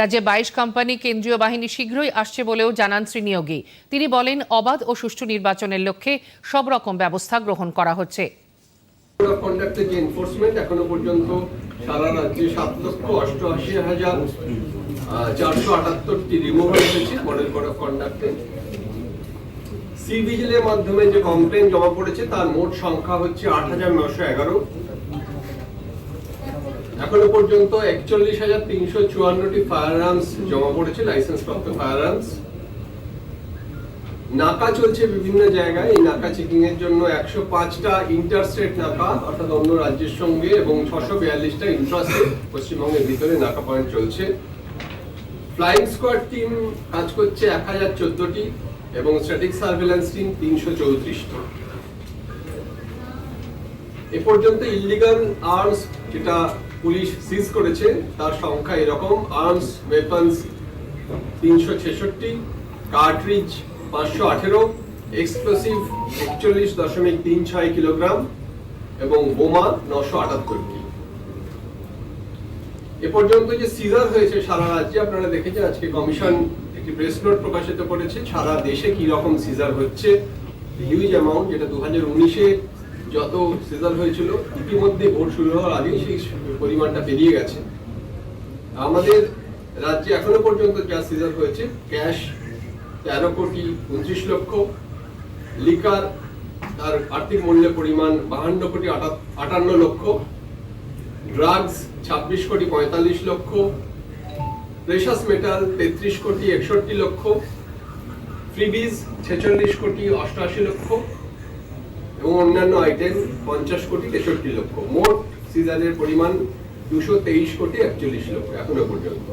রাজ্যে বাইশ কোম্পানি কেন্দ্রীয় বাহিনী শীঘ্রই আসছে বলেও জানান শ্রী নিয়োগী। তিনি বলেন, অবাধ ও সুষ্ঠু নির্বাচনের লক্ষ্যে সব রকম ব্যবস্থা গ্রহণ করা হচ্ছে। কন্ডাক্টের সি ভিজিলের মাধ্যমে যে কমপ্লেন জমা পড়েছে, তার মোট সংখ্যা হচ্ছে আট হাজার নশো এগারো। এখনও পর্যন্ত একচল্লিশ হাজার তিনশো চুয়ান্নটি ফায়ার আর্মস জমা পড়েছে লাইসেন্স প্রাপ্ত ফায়ার আর্মস নাকা চলছে বিভিন্ন জায়গায়। এই নাকা চেকিং এর জন্য একশো পাঁচটা ইন্টারস্টেট নাকা, অর্থাৎ অন্য রাজ্যের সঙ্গে এবং ছশো বিয়াল্লিশটা ইন্ট্রাস্টেট পশ্চিমবঙ্গের ভিতরে নাকা পয়েন্ট চলছে। ফ্লাইং স্কোয়াড টিম কাজ করছে এক হাজার চোদ্দটি এবং স্ট্যাটিক সার্ভেলেন্স টিম তিনশো চৌত্রিশটি। এ পর্যন্ত ইলিগাল আর্মস যেটা পুলিশ সিজ করেছে, তার সংখ্যা এরকম। আর্মস ওয়েপন্স তিনশো ছেষট্টি কার্ট্রিজ পাঁচশো আঠেরো এক্সপ্লোসিভ একচল্লিশ দশমিক তিন ছয় কিলোগ্রাম এবং বোমা নশো আটাত্তরটি। এ পর্যন্ত যে সিজার হয়েছে সারা রাজ্যে, আপনারা দেখেছেন আজকে কমিশন একটি প্রেস নোট প্রকাশিত করেছে, সারা দেশে কি রকম সিজার হচ্ছে হিউজ অ্যামাউন্ট যেটা দু হাজার উনিশে যত সিজন হয়েছিল, ইতিমধ্যে ভোট শুরু হওয়ার আগেই সেই পরিমাণটা পেরিয়ে গেছে। আমাদের রাজ্যে এখনও পর্যন্ত যা সিজন হয়েছে ক্যাশ তেরো কোটি উনত্রিশ লক্ষ লিকার তার আর্থিক মূল্যের পরিমাণ বাহান্ন কোটি আটা- আটান্ন লক্ষ ড্রাগস ছাব্বিশ কোটি পঁয়তাল্লিশ লক্ষ প্রেশাস মেটাল তেত্রিশ কোটি একষট্টি লক্ষ ফ্রিবিজ ছেচল্লিশ কোটি অষ্টআশি লক্ষ এবং অন্যান্য আইটেম পঞ্চাশ কোটি তেষট্টি লক্ষ। মোট সিজারের পরিমাণ দুশো তেইশ কোটি একচল্লিশ লক্ষ এখনও পর্যন্ত।